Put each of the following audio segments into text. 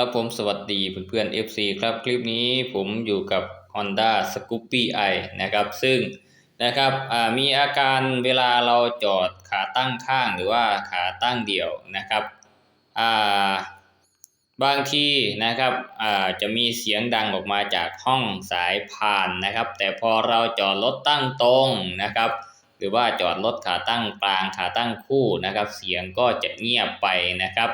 ครับผมสวัสดีเพื่อนๆ FC ครับคลิปนี้ผมอยู่กับ Honda Scoopy i นะครับ ซึ่งนะครับมีอาการเวลาเราจอดขาตั้งข้างหรือว่าขาตั้งเดี่ยวนะครับาบางทีนะครับจะมีเสียงดังออกมาจากห้องสายพานนะครับ แต่พอเราจอดรถตั้งตรงนะครับ หรือว่าจอดรถขาตั้งกลางขาตั้งคู่นะครับ เสียงก็จะเงียบไปนะครับ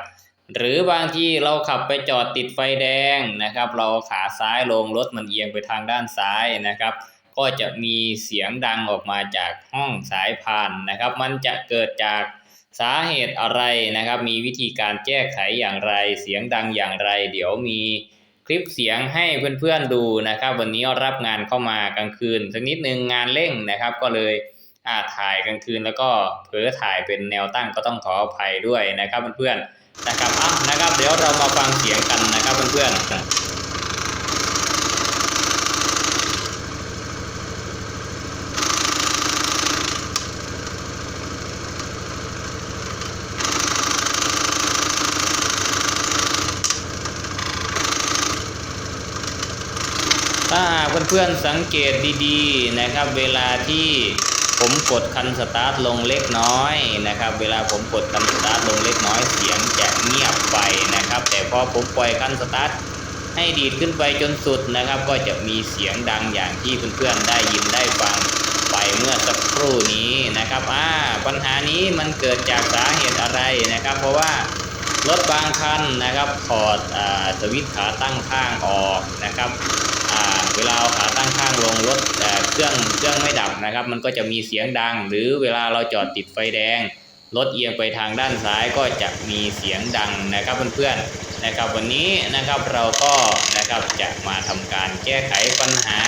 หรือบางทีเราขับไปจอดติดไฟแดงนะครับ เราขาซ้ายลงรถมันเอียงไปทางด้านซ้ายนะครับ ก็จะมีเสียงดังออกมาจากห้องสายพานนะครับ มันจะเกิดจากสาเหตุอะไรนะครับ มีวิธีการแก้ไขอย่างไร เสียงดังอย่างไร เดี๋ยวมีคลิปเสียงให้เพื่อนๆดูนะครับ วันนี้รับงานเข้ามากลางคืนสักนิดนึงงานเร่งนะครับ ก็เลยอ่าถ่ายกลางคืนแล้วก็เผลอถ่ายเป็นแนวตั้งก็ต้องขออภัยด้วยนะครับเพื่อนๆ นะครับอะนะครับ เดี๋ยวเรามาฟังเสียงกันนะครับเพื่อนๆถ้าเพื่อนๆสังเกตดีๆนะครับ เวลาที่ ผมกดคันสตาร์ทลงเล็กน้อยนะครับ เวลาผมกดคันสตาร์ทลงเล็กน้อยเสียงจะเงียบไปนะครับ แต่พอผมปล่อยคันสตาร์ทให้ดีดขึ้นไปจนสุดนะครับ ก็จะมีเสียงดังอย่างที่เพื่อนๆได้ยินได้ฟังไปเมื่อสักครู่นี้นะครับอ่าปัญหานี้มันเกิดจากสาเหตุอะไรนะครับ เพราะว่ารถบางคันนะครับถอดอสวิตช์ขาตั้งข้างออกนะครับ เวลาเอาขาตั้งข้างลงรถแต่เครื่องเครื่องไม่ดับนะครับ มันก็จะมีเสียงดัง หรือเวลาเราจอดติดไฟแดงรถเอียงไปทางด้านซ้ายก็จะมีเสียงดังนะครับเพื่อนๆนะครับ วันนี้นะครับเราก็นะครับจะมาทำการแก้ไขปัญหา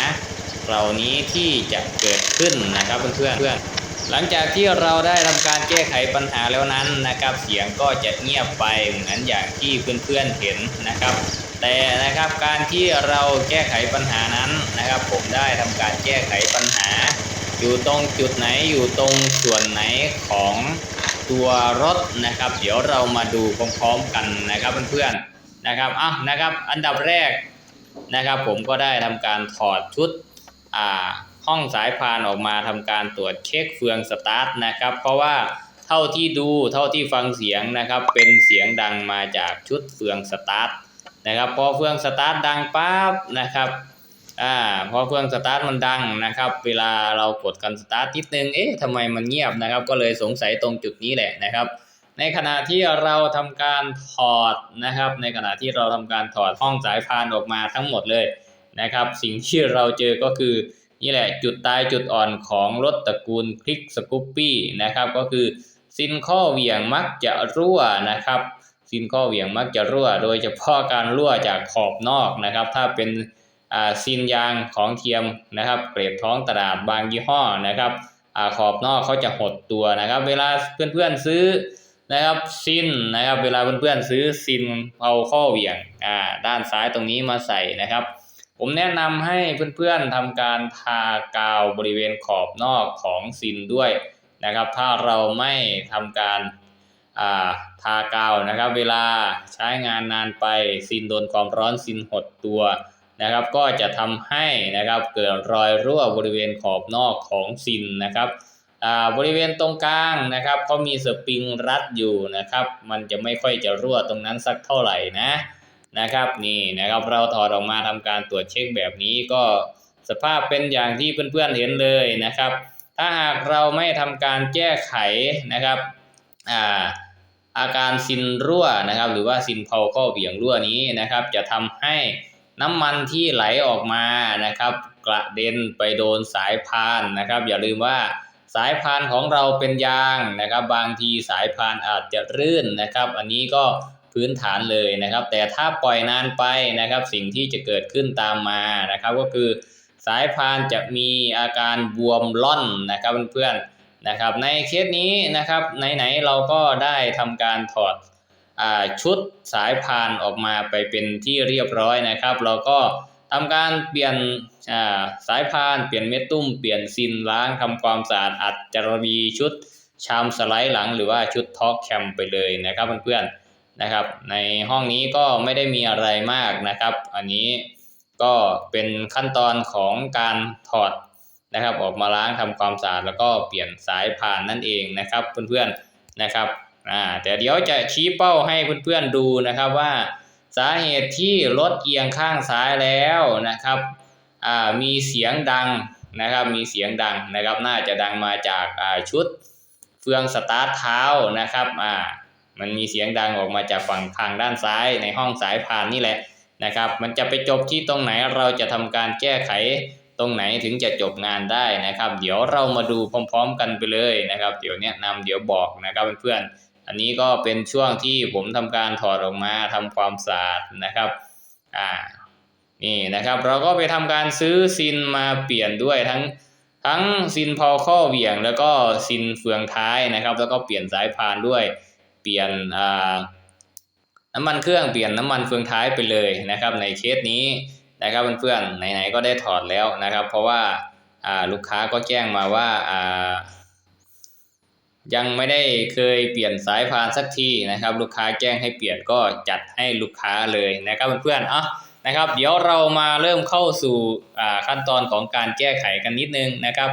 เหล่านี้ที่จะเกิดขึ้นนะครับเพื่อนๆเพื่อน หลังจากที่เราได้ทำการแก้ไขปัญหาแล้วนั้นนะครับ เสียงก็จะเงียบไปเหมือนอย่างที่เพื่อนๆเห็นนะครับ แต่นะครับการที่เราแก้ไขปัญหานั้นนะครับ ผมได้ทำการแก้ไขปัญหา อยู่ตรงจุดไหนอยู่ตรงส่วนไหนของตัวรถนะครับ เดี๋ยวเรามาดูพร้อมๆกันนะครับเพื่อนๆนะครับอะนะครับ อันดับแรกนะครับ ผมก็ได้ทำการถอดชุดอ่า ห้องสายพานออกมาทำการตรวจเช็คเฟืองสตาร์ทนะครับ เพราะว่าเท่าที่ดูเท่าที่ฟังเสียงนะครับ เป็นเสียงดังมาจากชุดเฟืองสตาร์ทนะครับพอเฟืองสตาร์ทดังปั๊บนะครับอ่าพอเฟืองสตาร์ทมันดังนะครับ เวลาเรากดกันสตาร์ทนิดนึง เอ๊ะทำไมมันเงียบนะครับ ก็เลยสงสัยตรงจุดนี้แหละนะครับ ในขณะที่เราทำการถอดนะครับ ในขณะที่เราทำการถอดห้องสายพานออกมาทั้งหมดเลยนะครับ สิ่งที่เราเจอก็คือ นี่แหละจุดตายจุดอ่อนของรถตระกูลคลิกสกูปปี้นะครับก็คือซินข้อเหวี่ยงมักจะรั่วนะครับ ซินข้อเหวี่ยงมักจะรั่ว โดยเฉพาะการรั่วจากขอบนอกนะครับ ถ้าเป็นอ่าซินยางของเทียมนะครับ เกรดท้องตลาดบางยี่ห้อนะครับอขอบนอกเขาจะหดตัวนะครับ เวลาเพื่อนๆซื้อนะครับซินนะครับ เวลาเพื่อนๆซื้อซินเอาข้อเหวี่ยงด้านซ้ายตรงนี้มาใส่นะครับ ผมแนะนำให้เพื่อนๆทำการทากาวบริเวณขอบนอกของซินด้วยนะครับ ถ้าเราไม่ทำการาทากาวนะครับ เวลาใช้งานนานไปซินโดนความร้อนซินหดตัวนะครับ ก็จะทำให้นะครับเกิดรอยรั่วบริเวณขอบนอกของซินนะครับบริเวณตรงกลางนะครับเขามีสปริงรัดอยู่นะครับ มันจะไม่ค่อยจะรั่วตรงนั้นสักเท่าไหร่นะ นะครับนี่นะครับเราถอดออกมาทำการตรวจเช็คแบบนี้ก็สภาพเป็นอย่างที่เพื่อนๆเห็นเลยนะครับ ถ้าหากเราไม่ทำการแก้ไขนะครับอ่าอาการซินรั่วนะครับ หรือว่าซินเผาข้อเบี่ยงรั่วนี้นะครับ จะทำให้น้ำมันที่ไหลออกมานะครับ กระเด็นไปโดนสายพานนะครับ อย่าลืมว่าสายพานของเราเป็นยางนะครับ บางทีสายพานอาจจะรื่นนะครับ อันนี้ก็ พื้นฐานเลยนะครับ แต่ถ้าปล่อยนานไปนะครับ สิ่งที่จะเกิดขึ้นตามมานะครับ ก็คือสายพานจะมีอาการบวมล่อนนะครับเพื่อนๆนะครับ ในเคสนี้นะครับไหนๆเราก็ได้ทำการถอดอชุดสายพานออกมาไปเป็นที่เรียบร้อยนะครับ เราก็ทำการเปลี่ยนาสายพานเปลี่ยนเม็ดตุ้มเปลี่ยนซินล้างทำความสะอาดอัดจารบีชุดชามสไลด์หลังหรือว่าชุดท็อกแคมไปเลยนะครับเพื่อนๆ นะครับ ในห้องนี้ก็ไม่ได้มีอะไรมากนะครับ อันนี้ก็เป็นขั้นตอนของการถอดนะครับ ออกมาล้างทำความสะอาดแล้วก็เปลี่ยนสายพานนั่นเองนะครับ เพื่อนๆนะครับอ่าแต่เดี๋ยวจะชี้เป้าให้เพื่อนๆดูนะครับว่าสาเหตุที่รถเอียงข้างซ้ายแล้วนะครับอ่ามีเสียงดังนะครับ มีเสียงดังนะครับ น่าจะดังมาจากอ่าชุดเฟืองสตาร์ทเท้านะครับอ่า มันมีเสียงดังออกมาจากฝั่งทางด้านซ้ายในห้องสายพานนี่แหละนะครับ มันจะไปจบที่ตรงไหนเราจะทำการแก้ไขตรงไหนถึงจะจบงานได้นะครับ เดี๋ยวเรามาดูพร้อม ๆ กันไปเลยนะครับ เดี๋ยวแนะนำเดี๋ยวบอกนะครับเพื่อนๆอันนี้ก็เป็นช่วงที่ผมทำการถอดออกมาทำความสะอาดนะครับอ่านี่นะครับเราก็ไปทำการซื้อซินมาเปลี่ยนด้วยทั้งทั้งซินพอข้อเหวี่ยง แล้วก็ซินเฟืองท้ายนะครับ แล้วก็เปลี่ยนสายพานด้วย ลี่ยนน้ำมันเครื่องเปลี่ยนน้ำมันเฟืองท้ายไปเลยนะครับ ในเคสนี้นะครับเพื่อนๆไหนๆก็ได้ถอดแล้วนะครับ เพราะว่าลูกค้าก็แจ้งมาว่ายังไม่ได้เคยเปลี่ยนสายพานสักทีนะครับ ลูกค้าแจ้งให้เปลี่ยนก็จัดให้ลูกค้าเลยนะครับเพื่อนๆอะนะครับ เดี๋ยวเรามาเริ่มเข้าสู่ขั้นตอนของการแก้ไขกันนิดนึงนะครับ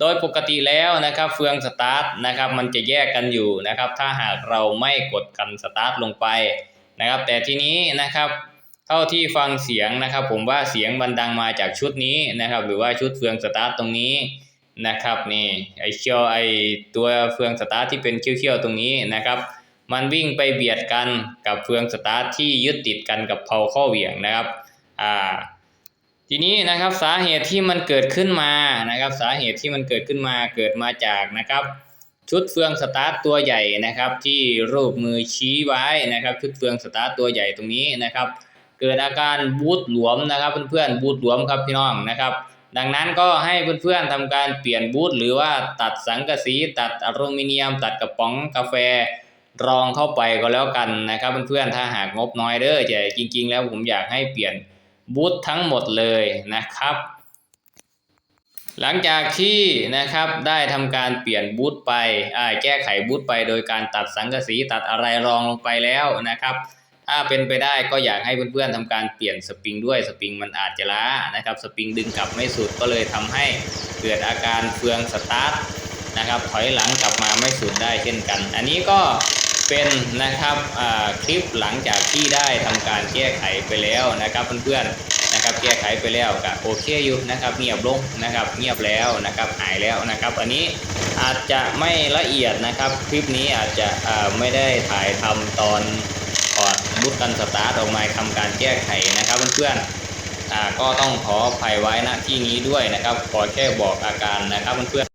โดยปกติแล้วนะครับเฟืองสตาร์ทนะครับมันจะแยกกันอยู่นะครับถ้าหากเราไม่กดกันสตาร์ทลงไปนะครับแต่ทีนี้นะครับเท่าที่ฟังเสียงนะครับ ผมว่าเสียงมันดังมาจากชุดนี้นะครับ หรือว่าชุดเฟืองสตาร์ทตรงนี้นะครับนี่ไอเคียวไอตัวเฟืองสตาร์ทที่เป็นเคี้ยวๆตรงนี้นะครับมันวิ่งไปเบียดกันกับเฟืองสตาร์ทที่ยึดติดกันกับเพาข้อเหวี่ยงนะครับอ่า ทีนี้นะครับสาเหตุที่มันเกิดขึ้นมานะครับ สาเหตุที่มันเกิดขึ้นมาเกิดมาจากนะครับ ชุดเฟืองสตาร์ทตัวใหญ่นะครับ ที่รูปมือชี้ไว้นะครับ ชุดเฟืองสตาร์ทตัวใหญ่ตรงนี้นะครับ เกิดอาการบูทหลวมนะครับ เพื่อนๆบูทหลวมครับพี่น้องนะครับ ดังนั้นก็ให้เพื่อนๆทำการเปลี่ยนบูทหรือว่าตัดสังกะสีตัดอลูมิเนียม ตัดกระป๋องกาแฟรองเข้าไปก็แล้วกันนะครับ เพื่อนๆถ้าหากงบน้อยเด้อแต่จริง ๆ แล้วผมอยากให้เปลี่ยน บูททั้งหมดเลยนะครับ หลังจากที่นะครับได้ทำการเปลี่ยนบูทไปอ่าแก้ไขบูทไปโดยการตัดสังกะสีตัดอะไรรองลงไปแล้วนะครับถ้าเป็นไปได้ก็อยากให้เพื่อนๆทำการเปลี่ยนสปริงด้วยสปริงมันอาจจะล้านะครับสปริงดึงกลับไม่สุดก็เลยทำให้เกิดอาการเฟืองสตาร์ทนะครับถอยหลังกลับมาไม่สุดได้เช่นกัน อันนี้ก็ เป็นนะครับคลิปหลังจากที่ได้ทำการแก้ไขไปแล้วนะครับเพื่อนๆนะครับแก้ไขไปแล้วก็โอเคอยู่นะครับเงียบลงนะครับเงียบแล้วนะครับหายแล้วนะครับ อันนี้อาจจะไม่ละเอียดนะครับ คลิปนี้อาจจะไม่ได้ถ่ายทำตอนถอดบูตกันสตาร์ทออกมาทำการแก้ไขนะครับเพื่อนๆก็ต้องขออภัยไว้ณที่นี้ด้วยนะครับขอแค่บอกอาการนะครับเพื่อน